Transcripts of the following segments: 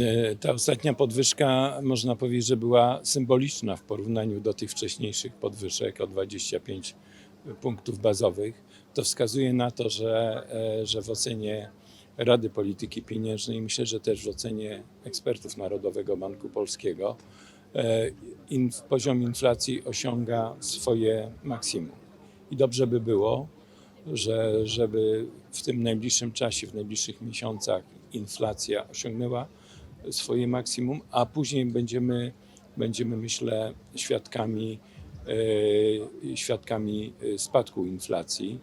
E, Ta ostatnia podwyżka można powiedzieć, że była symboliczna w porównaniu do tych wcześniejszych podwyżek o 25 punktów bazowych. To wskazuje na to, że, e, że w ocenie Rady Polityki Pieniężnej, myślę, że też w ocenie ekspertów Narodowego Banku Polskiego, e, in, poziom inflacji osiąga swoje maksimum. I dobrze by było, że, żeby w tym najbliższym czasie, w najbliższych miesiącach inflacja osiągnęła swoje maksimum, a później będziemy, będziemy myślę, świadkami, e, świadkami e, spadku inflacji.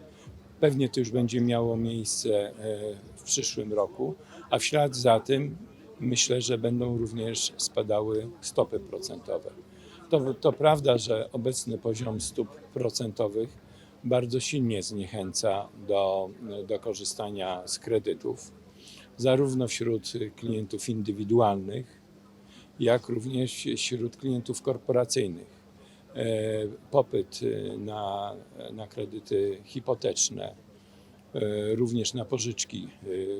Pewnie to już będzie miało miejsce e, w przyszłym roku, a w ślad za tym myślę, że będą również spadały stopy procentowe. To, to prawda, że obecny poziom stóp procentowych bardzo silnie zniechęca do, do korzystania z kredytów, zarówno wśród klientów indywidualnych, jak również wśród klientów korporacyjnych. E, Popyt e, na, na kredyty hipoteczne, e, również na pożyczki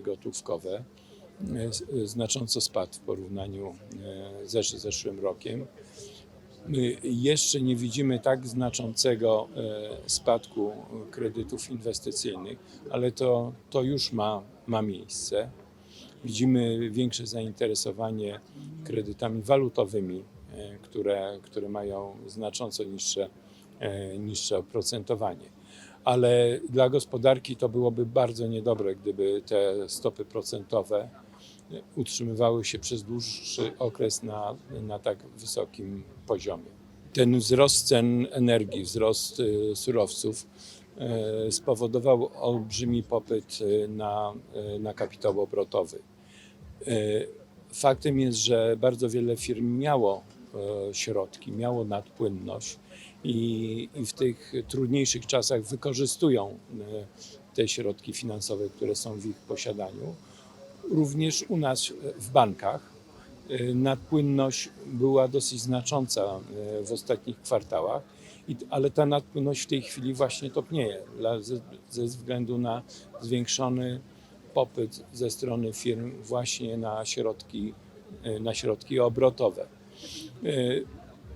gotówkowe, z- znacząco spadł w porównaniu ze zeszłym rokiem. My jeszcze nie widzimy tak znaczącego spadku kredytów inwestycyjnych, ale to, to już ma, ma miejsce. Widzimy większe zainteresowanie kredytami walutowymi, e, które, które mają znacząco niższe, e, niższe oprocentowanie. Ale dla gospodarki to byłoby bardzo niedobre, gdyby te stopy procentowe utrzymywały się przez dłuższy okres na, na tak wysokim poziomie. Ten wzrost cen energii, wzrost y, surowców spowodował olbrzymi popyt na, na kapitał obrotowy. Y, Faktem jest, że bardzo wiele firm miało y, środki, miało nadpłynność i, i w tych trudniejszych czasach wykorzystują y, te środki finansowe, które są w ich posiadaniu. Również u nas e, w bankach e, nadpłynność była dosyć znacząca e, w ostatnich kwartałach, ale ta nadpłynność w tej chwili właśnie topnieje ze względu na zwiększony popyt ze strony firm właśnie na środki, e, na środki obrotowe. E,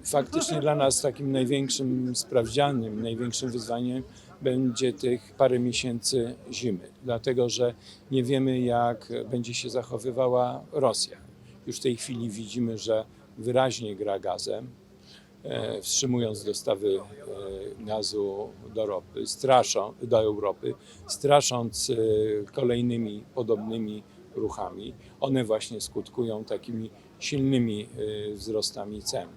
Faktycznie dla nas takim największym sprawdzianem, największym wyzwaniem będzie tych parę miesięcy zimy, dlatego że nie wiemy, jak będzie się zachowywała Rosja. Już w tej chwili widzimy, że wyraźnie gra gazem, wstrzymując dostawy e, gazu do, ropy, straszą, do Europy, strasząc e, kolejnymi podobnymi ruchami. One właśnie skutkują takimi silnymi e, wzrostami cen.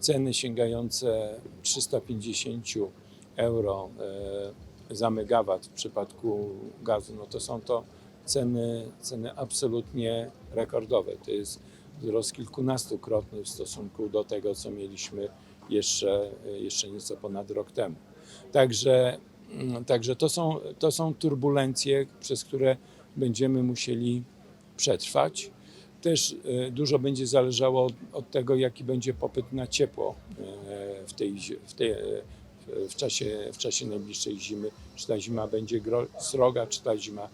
Ceny sięgające 350 euro e, za megawat w przypadku gazu, no to są to ceny, ceny absolutnie rekordowe. To jest wzrost kilkunastokrotny w stosunku do tego, co mieliśmy jeszcze, jeszcze nieco ponad rok temu. Także, mm, także to, są, to są turbulencje, przez które będziemy musieli przetrwać. Też e, dużo będzie zależało od, od tego, jaki będzie popyt na ciepło e, w, tej, w, tej, e, w, czasie, w czasie najbliższej zimy. Czy ta zima będzie sroga, czy ta zima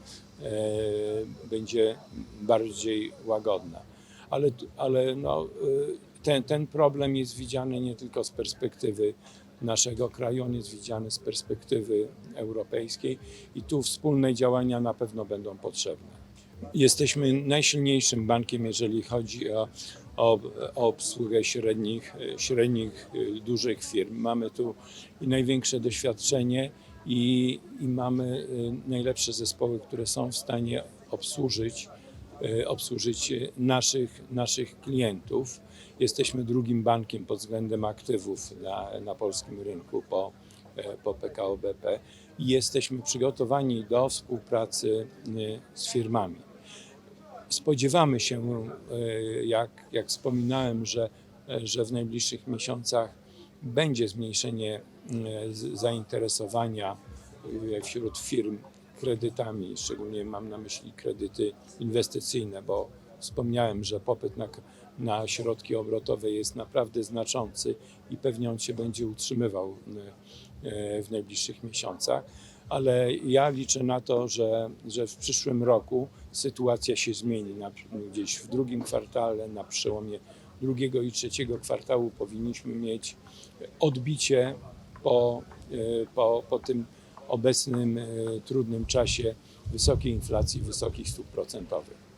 będzie bardziej łagodna. Ale, ale no, e, ten, ten problem jest widziany nie tylko z perspektywy naszego kraju, on jest widziany z perspektywy europejskiej i tu wspólne działania na pewno będą potrzebne. Jesteśmy najsilniejszym bankiem, jeżeli chodzi o, o, o obsługę średnich, średnich, y, dużych firm. Mamy tu i największe doświadczenie i, i mamy y, najlepsze zespoły, które są w stanie obsłużyć, y, obsłużyć y, naszych, naszych klientów. Jesteśmy drugim bankiem pod względem aktywów na, na polskim rynku po, e, po PKO BP i jesteśmy przygotowani do współpracy z firmami. Spodziewamy się, e, jak, jak wspominałem, że, e, że w najbliższych miesiącach będzie zmniejszenie e, zainteresowania e, wśród firm kredytami, szczególnie mam na myśli kredyty inwestycyjne, bo wspomniałem, że popyt na, na środki obrotowe jest naprawdę znaczący i pewnie on się będzie utrzymywał e, w najbliższych miesiącach ale ja liczę na to, że, że w przyszłym roku sytuacja się zmieni. Na, gdzieś w drugim kwartale, na przełomie drugiego i trzeciego kwartału powinniśmy mieć odbicie po, e, po, po tym obecnym e, trudnym czasie wysokiej inflacji, wysokich stóp procentowych.